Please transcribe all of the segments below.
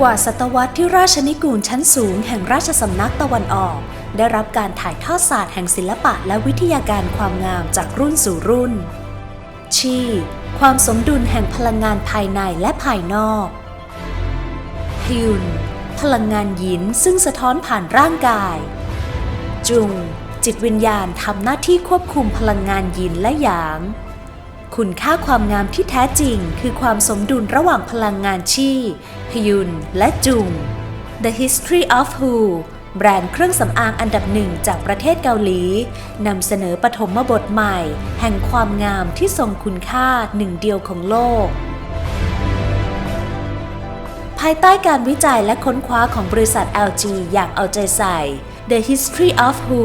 กว่าศตวรรษที่ราชนิกูลชั้นสูงแห่งราชสำนักตะวันออก ได้รับการถ่ายทอดศาสตร์แห่งศิลปะและวิทยาการความงามจากรุ่นสู่รุ่น ชี ความสมดุลแห่งพลังงานภายในและภายนอกฮยุนพลังงานหยินซึ่งสะท้อนผ่านร่างกาย จุง จิตวิญญาณทำหน้าที่ควบคุมพลังงานหยินและหยาง คุณค่าความงามที่แท้จริง คือความสมดุลระหว่างพลังงานชี่ฮยุน และจุง The History of Who แบรนด์เครื่องสำอางอันดับหนึ่งจากประเทศเกาหลีนำเสนอปฐมบทใหม่ แห่งความงามที่ทรงคุณค่าหนึ่งเดียวของโลก ภายใต้การวิจัยและค้นคว้าของบริษัท LG อย่างเอาใจใส่ The History of Who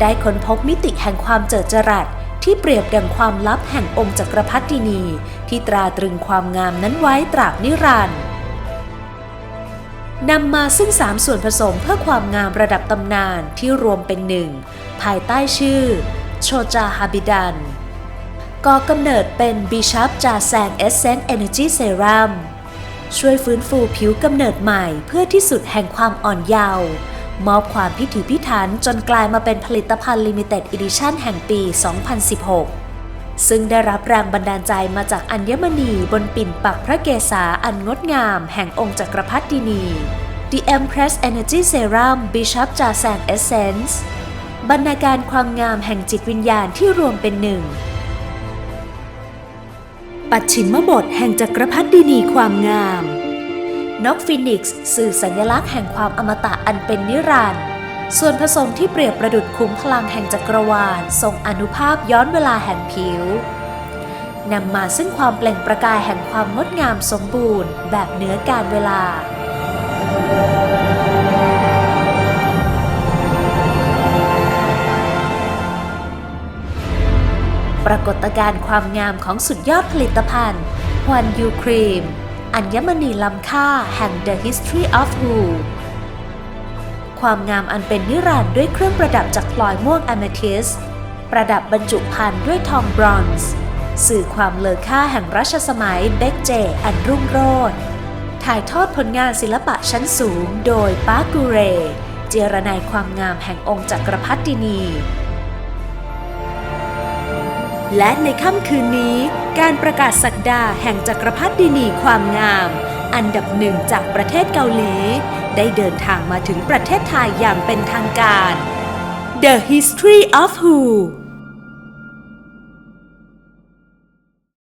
ได้ค้นพบมิติแห่งความเจิดจรัส ที่เปรียบดังความลับแห่งองค์จักรพรรดินี ที่ตราตรึงความงามนั้นไว้ตราบนิรันดร์นำมาซึ่ง3ส่วนผสมเพื่อความงามระดับตำนานที่รวมเป็นหนึ่ง ภายใต้ชื่อ โชจาฮาบิดันก่อกำเนิดเป็นบิชับจาแซงเอเซนเอเนจีเซรัมช่วยฟื้นฟูผิวกำเนิดใหม่เพื่อที่สุดแห่งความอ่อนเยาว์ มอบความพิถีพิถันจนกลายมาเป็นผลิตภัณฑ์ลิมิเต็ดอีดิชั่นแห่งปี 2016 ซึ่งได้รับแรงบันดาลใจมาจากอัญมณีบนปิ่นปักพระเกศาอันงดงามแห่งองค์จักรพรรดินี The Empress Energy Serum Bishop j a s a n Essence บรรณาการความงามแห่งจิตวิญญาณที่รวมเป็นหนึ่ง ปัจฉิมบทแห่งจักรพรรดินีความงาม นกฟินิกซ์สื่อสัญลักษณ์แห่งความอมตะอันเป็นนิรันดร์ส่วนผสมที่เปรียบประดุดคุ้มพลังแห่งจักรวาลทรงอนุภาพย้อนเวลาแห่งผิวนำมาซึ่งความเปล่งประกายแห่งความงดงามสมบูรณ์ แบบเหนือการเวลา ปรากฏการณ์ความงามของสุดยอดผลิตภัณฑ์ฮวนยูครีม อัญมณีล้ำค่าแห่ง The History of Who ความงามอันเป็นนิรันดร์ด้วยเครื่องประดับจากพลอยม่วงอเมทิสประดับบรรจุภัณฑ์ด้วยทองบรอนซ์ สื่อความเลอค่าแห่งรัชสมัยเบกเจ อันรุ่งโรจน์ถ่ายทอดผลงานศิลปะชั้นสูงโดยปากูเร เจรนายความงามแห่งองค์จักรพรรดินี และในค่ำคืนนี้ การประกาศสักดาแห่งจักรพรรดินีความงาม อันดับหนึ่งจากประเทศเกาหลี ได้เดินทางมาถึงประเทศไทยอย่างเป็นทางการ The History of Who